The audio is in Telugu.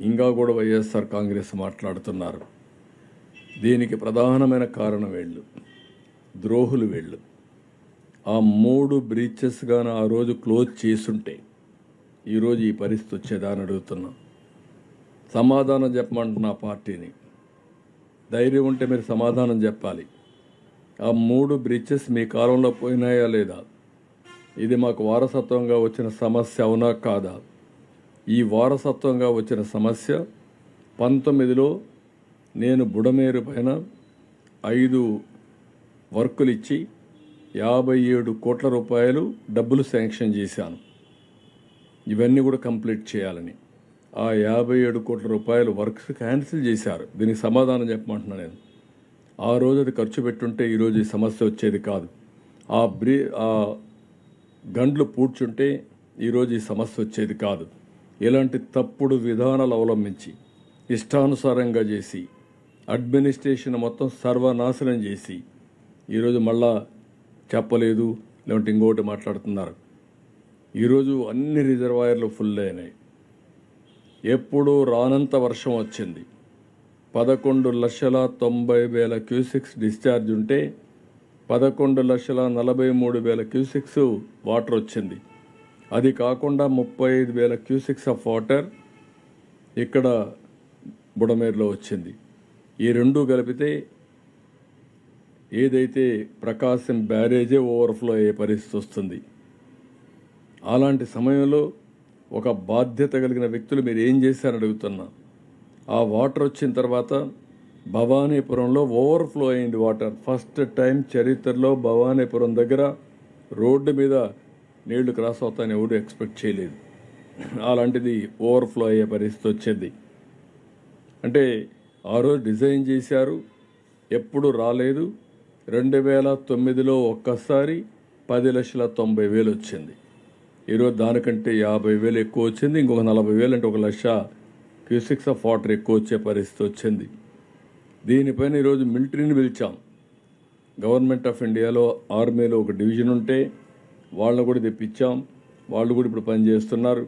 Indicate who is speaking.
Speaker 1: ఇంకా కూడా వైఎస్ఆర్ కాంగ్రెస్ మాట్లాడుతున్నారు. దీనికి ప్రధానమైన కారణం వీళ్ళు ద్రోహులు వీళ్ళు. ఆ మూడు బ్రీచెస్గాను ఆ రోజు క్లోజ్ చేసుంటే ఈరోజు ఈ పరిస్థితి వచ్చేదా అని అడుగుతున్నా. సమాధానం చెప్పమంటున్నా ఆ పార్టీని. ధైర్యం ఉంటే మీరు సమాధానం చెప్పాలి. ఆ మూడు బ్రిడ్జెస్ మీ కాలంలో పోయినాయా లేదా? ఇది మాకు వారసత్వంగా వచ్చిన సమస్య అవునా కాదా? ఈ వారసత్వంగా వచ్చిన సమస్య పంతొమ్మిదిలో నేను బుడమేరు పైన ఐదు వర్కులు ఇచ్చి యాభై ఏడు కోట్ల రూపాయలు డబ్బులు శాంక్షన్ చేశాను. ఇవన్నీ కూడా కంప్లీట్ చేయాలని. ఆ యాభై ఏడు కోట్ల రూపాయలు వర్క్స్ క్యాన్సిల్ చేశారు. దీనికి సమాధానం చెప్పమంటున్నాను నేను. ఆ రోజు అది ఖర్చు పెట్టుంటే ఈరోజు ఈ సమస్య వచ్చేది కాదు. ఆ బ్రీ ఆ గండ్లు పూడ్చుంటే ఈరోజు ఈ సమస్య వచ్చేది కాదు. ఇలాంటి తప్పుడు విధానాలు అవలంబించి ఇష్టానుసారంగా చేసి అడ్మినిస్ట్రేషన్ మొత్తం సర్వనాశనం చేసి ఈరోజు మళ్ళా చెప్పలేదు లేదంటే ఇంకోటి మాట్లాడుతున్నారు. ఈరోజు అన్ని రిజర్వాయర్లు ఫుల్ అయినాయి. ఎప్పుడూ రానంత వర్షం వచ్చింది. పదకొండు లక్షల తొంభై వేల క్యూసిక్స్ డిశ్చార్జ్ ఉంటే పదకొండు లక్షల నలభై మూడు వేల క్యూసిక్స్ వాటర్ వచ్చింది. అది కాకుండా ముప్పై ఐదు వేల క్యూసిక్స్ ఆఫ్ వాటర్ ఇక్కడ బుడమేరులో వచ్చింది. ఈ రెండు కలిపితే ఏదైతే ప్రకాశం బ్యారేజే ఓవర్ఫ్లో అయ్యే పరిస్థితి వస్తుంది. అలాంటి సమయంలో ఒక బాధ్యత కలిగిన వ్యక్తులు మీరు ఏం చేశారని అడుగుతున్నా. ఆ వాటర్ వచ్చిన తర్వాత భవానీపురంలో ఓవర్ఫ్లో అయింది వాటర్. ఫస్ట్ టైం చరిత్రలో భవానీపురం దగ్గర రోడ్డు మీద నీళ్ళు క్రాస్ అవుతాయని ఎవరు ఎక్స్పెక్ట్ చేయలేదు. అలాంటిది ఓవర్ఫ్లో అయ్యే పరిస్థితి వచ్చింది. అంటే ఆ రోజు డిజైన్ చేశారు ఎప్పుడు రాలేదు. రెండు వేల తొమ్మిదిలో ఒక్కసారి పది లక్షల తొంభై వేలు వచ్చింది. ఈరోజు దానికంటే యాభై వేలు ఎక్కువ వచ్చింది. ఇంకొక నలభై వేలు అంటే ఒక లక్ష క్యూసిక్స్ ఆఫ్ వాటర్ ఎక్కువ వచ్చే పరిస్థితి వచ్చింది. దీనిపైన ఈరోజు మిలిటరీని పిలిచాం. గవర్నమెంట్ ఆఫ్ ఇండియాలో ఆర్మీలో ఒక డివిజన్ ఉంటే వాళ్ళని కూడా తెప్పించాం. వాళ్ళు కూడా ఇప్పుడు పనిచేస్తున్నారు